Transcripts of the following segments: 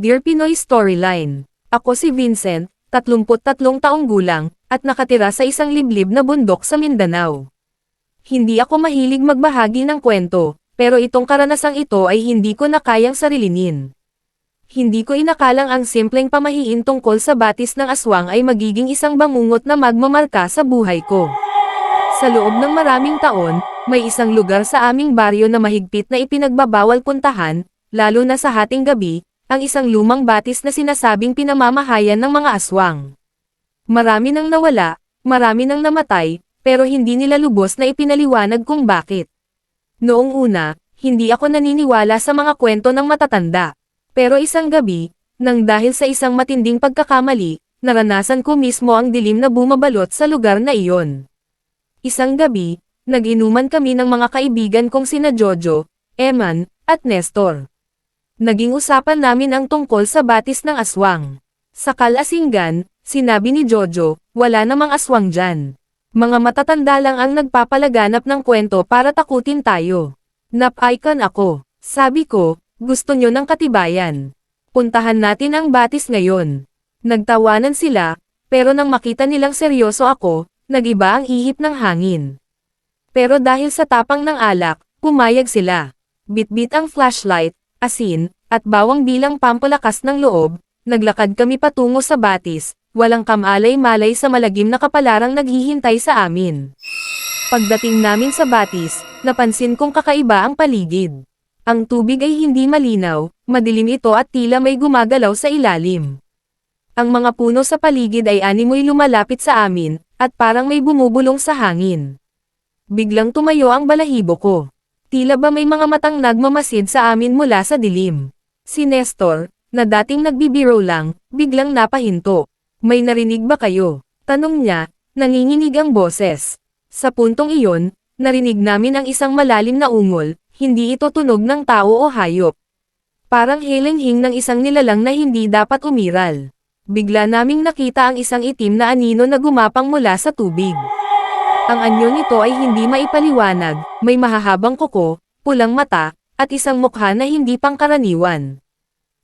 Dear Pinoy Storyline. Ako si Vincent, 33 taong gulang, at nakatira sa isang liblib na bundok sa Mindanao. Hindi ako mahilig magbahagi ng kwento, pero itong karanasang ito ay hindi ko na kayang sarilinin. Hindi ko inakalang ang simpleng pamahiin tungkol sa batis ng aswang ay magiging isang bangungot na magmamarka sa buhay ko. Sa loob ng maraming taon, may isang lugar sa aming baryo na mahigpit na ipinagbabawal puntahan, lalo na sa hating gabi, ang isang lumang batis na sinasabing pinamamahayan ng mga aswang. Marami nang nawala, marami nang namatay, pero hindi nila lubos na ipinaliwanag kung bakit. Noong una, hindi ako naniniwala sa mga kwento ng matatanda. Pero isang gabi, nang dahil sa isang matinding pagkakamali, naranasan ko mismo ang dilim na bumabalot sa lugar na iyon. Isang gabi, nag-inuman kami ng mga kaibigan kong sina Jojo, Eman, at Nestor. Naging usapan namin ang tungkol sa batis ng aswang. Sa Kalasinggan, sinabi ni Jojo, wala namang aswang dyan. Mga matatanda lang ang nagpapalaganap ng kwento para takutin tayo. Nap-icon ako. Sabi ko, gusto nyo ng katibayan. Puntahan natin ang batis ngayon. Nagtawanan sila, pero nang makita nilang seryoso ako, nagiba ang ihip ng hangin. Pero dahil sa tapang ng alak, pumayag sila. Bitbit ang flashlight, asin, at bawang bilang pampalakas ng loob, naglakad kami patungo sa batis, walang kamalay-malay sa malagim na kapalarang naghihintay sa amin. Pagdating namin sa batis, napansin kong kakaiba ang paligid. Ang tubig ay hindi malinaw, madilim ito at tila may gumagalaw sa ilalim. Ang mga puno sa paligid ay animoy lumalapit sa amin, at parang may bumubulong sa hangin. Biglang tumayo ang balahibo ko. Tila ba may mga matang nagmamasid sa amin mula sa dilim. Si Nestor, na dating nagbibiro lang, biglang napahinto. May narinig ba kayo? Tanong niya, nanginginig ang boses. Sa puntong iyon, narinig namin ang isang malalim na ungol, hindi ito tunog ng tao o hayop. Parang hilinghing ng isang nilalang na hindi dapat umiral. Bigla naming nakita ang isang itim na anino na gumapang mula sa tubig. Ang anyo nito ay hindi maipaliwanag, may mahahabang kuko, pulang mata, at isang mukha na hindi pangkaraniwan.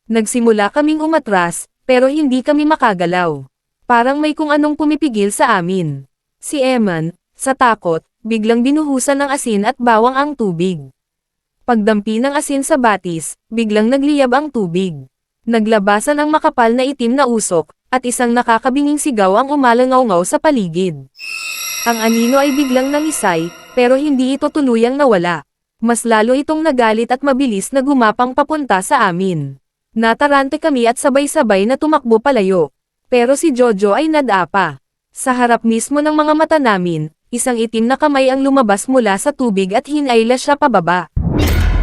Nagsimula kaming umatras, pero hindi kami makagalaw. Parang may kung anong pumipigil sa amin. Si Eman, sa takot, biglang binuhusan ng asin at bawang ang tubig. Pagdampi ng asin sa batis, biglang nagliyab ang tubig. Naglabasan ang makapal na itim na usok, at isang nakakabinging sigaw ang umalangaw sa paligid. Ang anino ay biglang nangisay, pero hindi ito tuluyang nawala. Mas lalo itong nagalit at mabilis na gumapang papunta sa amin. Natarante kami at sabay-sabay na tumakbo palayo. Pero si Jojo ay nadapa. Sa harap mismo ng mga mata namin, isang itim na kamay ang lumabas mula sa tubig at hinayla siya pababa.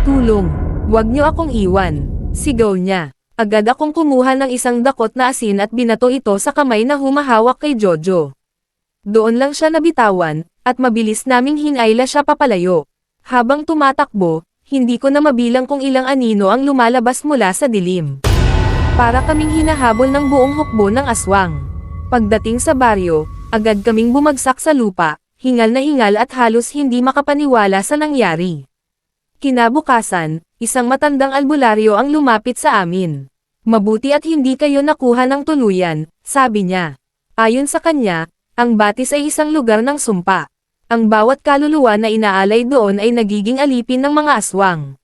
Tulong! Huwag niyo akong iwan! Sigaw niya. Agad akong kumuha ng isang dakot na asin at binato ito sa kamay na humahawak kay Jojo. Doon lang siya nabitawan, at mabilis naming hinayla siya papalayo. Habang tumatakbo, hindi ko na mabilang kung ilang anino ang lumalabas mula sa dilim. Para kaming hinahabol ng buong hukbo ng aswang. Pagdating sa baryo, agad kaming bumagsak sa lupa, hingal na hingal at halos hindi makapaniwala sa nangyari. Kinabukasan, isang matandang albularyo ang lumapit sa amin. Mabuti at hindi kayo nakuha ng tuluyan, sabi niya. Ayon sa kanya, ang batis ay isang lugar ng sumpa. Ang bawat kaluluwa na inaalay doon ay nagiging alipin ng mga aswang.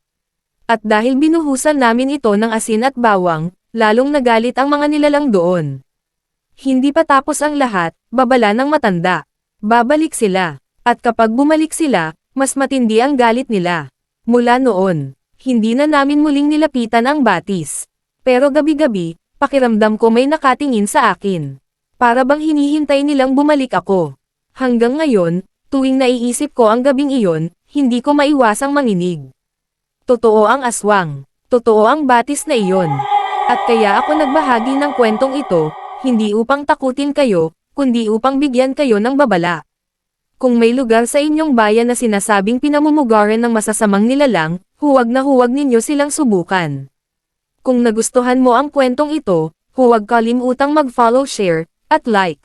At dahil binuhusan namin ito ng asin at bawang, lalong nagalit ang mga nilalang doon. Hindi pa tapos ang lahat, babala ng matanda. Babalik sila. At kapag bumalik sila, mas matindi ang galit nila. Mula noon, hindi na namin muling nilapitan ang batis. Pero gabi-gabi, pakiramdam ko may nakatingin sa akin. Para bang hinihintay nilang bumalik ako. Hanggang ngayon, tuwing naiisip ko ang gabing iyon, hindi ko maiwasang manginig. Totoo ang aswang. Totoo ang batis na iyon. At kaya ako nagbahagi ng kwentong ito, hindi upang takutin kayo, kundi upang bigyan kayo ng babala. Kung may lugar sa inyong bayan na sinasabing pinamumugaran ng masasamang nilalang, huwag na huwag ninyo silang subukan. Kung nagustuhan mo ang kwentong ito, huwag kalimutang mag-follow, share, at like.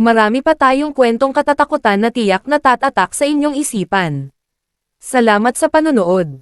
Marami pa tayong kwentong katatakutan na tiyak na tatatak sa inyong isipan. Salamat sa panonood.